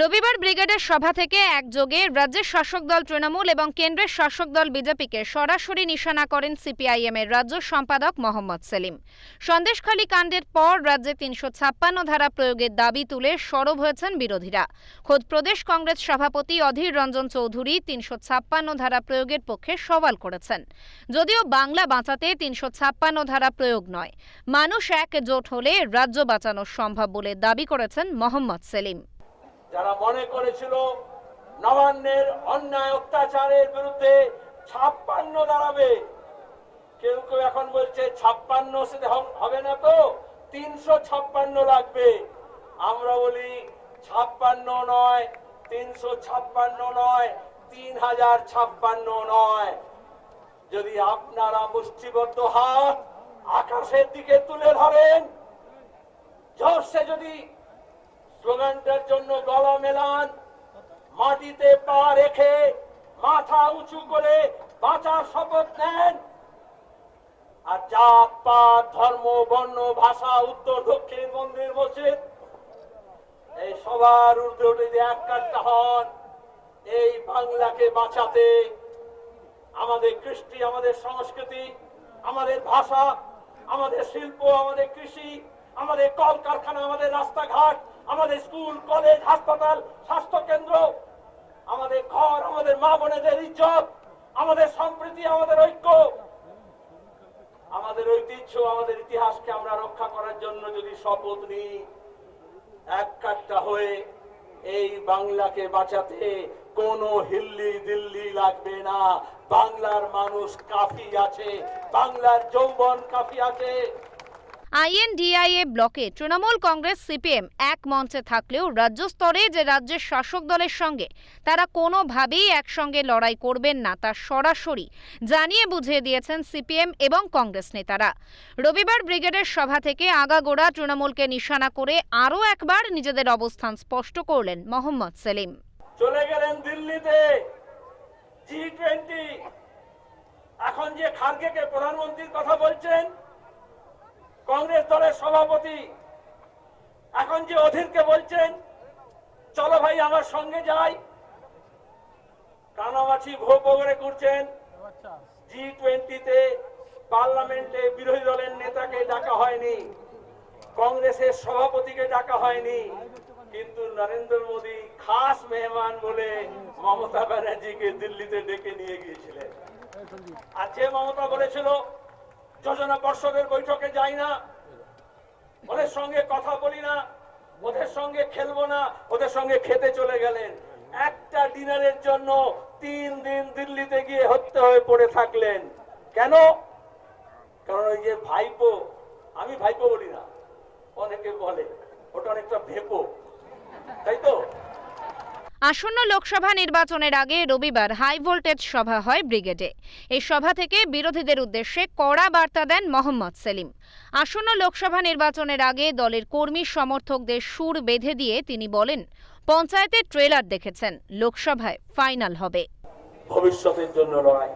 রবিবার ব্রিগেডের সভা থেকে একযোগে রাজ্যের শাসক দল তৃণমূল এবং কেন্দ্রের শাসক দল বিজেপিকে সরাসরি নিশানা করেন সিপিআইএম এর রাজ্য সম্পাদক মোহাম্মদ সেলিম। সন্দেশখালী কাণ্ডের পর রাজ্যে তিনশো ছাপ্পান্ন ধারা প্রয়োগের দাবি তুলে সরব হয়েছেন বিরোধীরা। খোদ প্রদেশ কংগ্রেস সভাপতি অধীর রঞ্জন চৌধুরী তিনশো ছাপ্পান্ন ধারা প্রয়োগের পক্ষে সওয়াল করেছেন। যদিও বাংলা বাঁচাতে তিনশো ছাপ্পান্ন ধারা প্রয়োগ নয়। মানুষ একজোট হলে রাজ্য বাঁচানো সম্ভব বলে দাবি করেছেন মোহাম্মদ সেলিম। যারা মনে করেছিল নবান্নের অন্যায় অত্যাচারের বিরুদ্ধে ছাপ্পান্ন দাঁড়াবে, কেউ কেউ এখন বলছে ছাপ্পান্ন হবে না তো? তিনশো ছাপ্পান্ন লাগবে। আমরা বলি ছাপ্পান্ন নয়, তিনশো ছাপ্পান্ন নয়, তিন হাজার ছাপ্পান্ন নয়। যদি আপনারা মুষ্টিবদ্ধ হাত আকাশের দিকে তুলে ধরেন জোরসে যদি স্লোগানটার জন্য উঁচু করে বাঁচার শপথ নেন। আর জাত, পাত, ধর্ম, বর্ণ, ভাষা, উত্তর, দক্ষিণ, মন্দির, মসজিদ, এই সবার ঊর্ধ্বে উঠে এক কাট্টা হন, এই বাংলাকে বাঁচাতে আমাদের কৃষ্টি, আমাদের সংস্কৃতি, আমাদের ভাষা, আমাদের শিল্প, আমাদের কৃষি, আমাদের কলকারখানা, আমাদের রাস্তাঘাট, আমাদের স্কুল, কলেজ, হাসপাতাল স্বাস্থ্য কেন্দ্র আমাদের ঘর, আমাদের মা বোনেদের ইজ্জত, আমাদের সম্প্রীতি, আমাদের ঐক্য, আমাদের ঐতিহ্য, আমাদের ইতিহাসকে আমরা রক্ষা করার জন্য যদি শপথ নিই, এক কাট্টা হয়ে এই বাংলাকে বাঁচাতে কোনো হিল্লি দিল্লি লাগবে না। বাংলার মানুষ কাফি আছে, বাংলার যৌবন কাফি আছে। আইএনডিআইএ ব্লকে তৃণমূল কংগ্রেস সিপিএম এক মঞ্চে থাকলেও রাজ্য স্তরে যে রাজ্যের শাসক দলের সঙ্গে তারা কোনোভাবেই একসঙ্গে লড়াই করবেন না তা সরাসরি জানিয়ে বুঝিয়ে দিয়েছেন সিপিএম এবং কংগ্রেস নেতারা। রবিবার ব্রিগেডের সভা থেকে আগাগোড়া তৃণমূলকে নিশানা করে আরও একবার নিজেদের অবস্থান স্পষ্ট করলেন মোহাম্মদ সেলিম। চলে গেলেন দিল্লিতে জি টোয়েন্টি এখন যে খার্গেকে প্রধানমন্ত্রীর কথা বলছেন কংগ্রেস দলের সভাপতি এখন যে অধীরকে বলছেন, চলো ভাই আমার সঙ্গে যাই। কানামাছি ভো পগড়ে করছেন জি টোয়েন্টিতে পার্লামেন্টে বিরোধী দলের নেতাকে ডাকা হয়নি, কংগ্রেসের সভাপতিকে ডাকা হয়নি, কিন্তু নরেন্দ্র মোদী খাস মেহমান বলে মমতা ব্যানার্জিকে দিল্লিতে ডেকে নিয়ে গিয়েছিলেন। আর যে মমতা বলেছিল যোজনা পর্ষদের বৈঠকে যাই না, ওদের সঙ্গে কথা বলি না, ওদের সঙ্গে খেলব না, ওদের সঙ্গে খেতে চলে গেলেন। একটা ডিনারের জন্য তিন দিন দিল্লিতে গিয়ে হত্যা হয়ে পড়ে থাকলেন। কেন? কারণ ওই যে ভাইপো, আমি ভাইপো বলি না, অনেকে বলে, ওটা অনেকটা ভেপো, তাই তো? আসন্ন লোকসভা নির্বাচনের আগে রবিবার হাই ভোল্টেজ সভা হয় ব্রিগেডে। এই সভা থেকে বিরোধীদের উদ্দেশ্যে কড়া বার্তা দেন মোহাম্মদ সেলিম। আসন্ন লোকসভা নির্বাচনের আগে দলের কর্মী সমর্থকদের সুর বেঁধে দিয়ে তিনি বলেন পঞ্চায়েতের ট্রেলার দেখেছেন লোকসভায় ফাইনাল হবে। ভবিষ্যতের জন্য লড়াই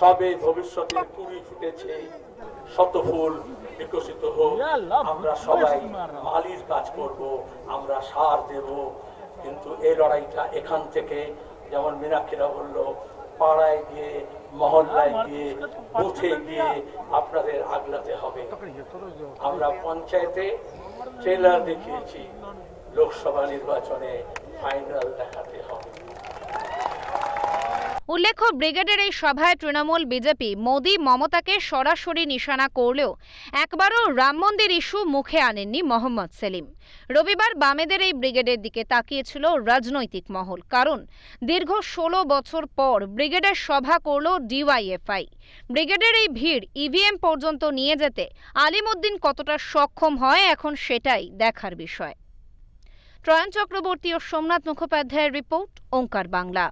সবে ভবিষ্যতের কুড়ি ফুটেছে শত ফুল বিকশিত হোক। আমরা সবাই মালির কাজ করব আমরা সার দেব কিন্তু এই লড়াইটা এখান থেকে যেমন মীনাক্ষীরা বলল পাড়ায় গিয়ে মহল্লায় গিয়ে বুথে গিয়ে আপনাদের আগলাতে হবে। আমরা পঞ্চায়েতে ট্রেলার দেখিয়েছি। লোকসভা নির্বাচনে ফাইনাল দেখাতে উল্লেখ্য, ব্রিগেডের এই সভায় তৃণমূল বিজেপি, মোদী, মমতাকে সরাসরি নিশানা করলেও একবারও রাম মন্দির ইস্যু মুখে আনেননি মোহাম্মদ সেলিম। রবিবার বামেদের এই ব্রিগেডের দিকে তাকিয়েছিল রাজনৈতিক মহল, কারণ দীর্ঘ ষোলো বছর পর ব্রিগেডের সভা করল ডিওয়াইএফআই। ব্রিগেডের এই ভিড় ইভিএম পর্যন্ত নিয়ে যেতে আলিমুদ্দিন কতটা সক্ষম হয় এখন সেটাই দেখার বিষয়। ত্রয়ন চক্রবর্তী ও সোমনাথ মুখোপাধ্যায়ের রিপোর্ট, ওঙ্কার বাংলা।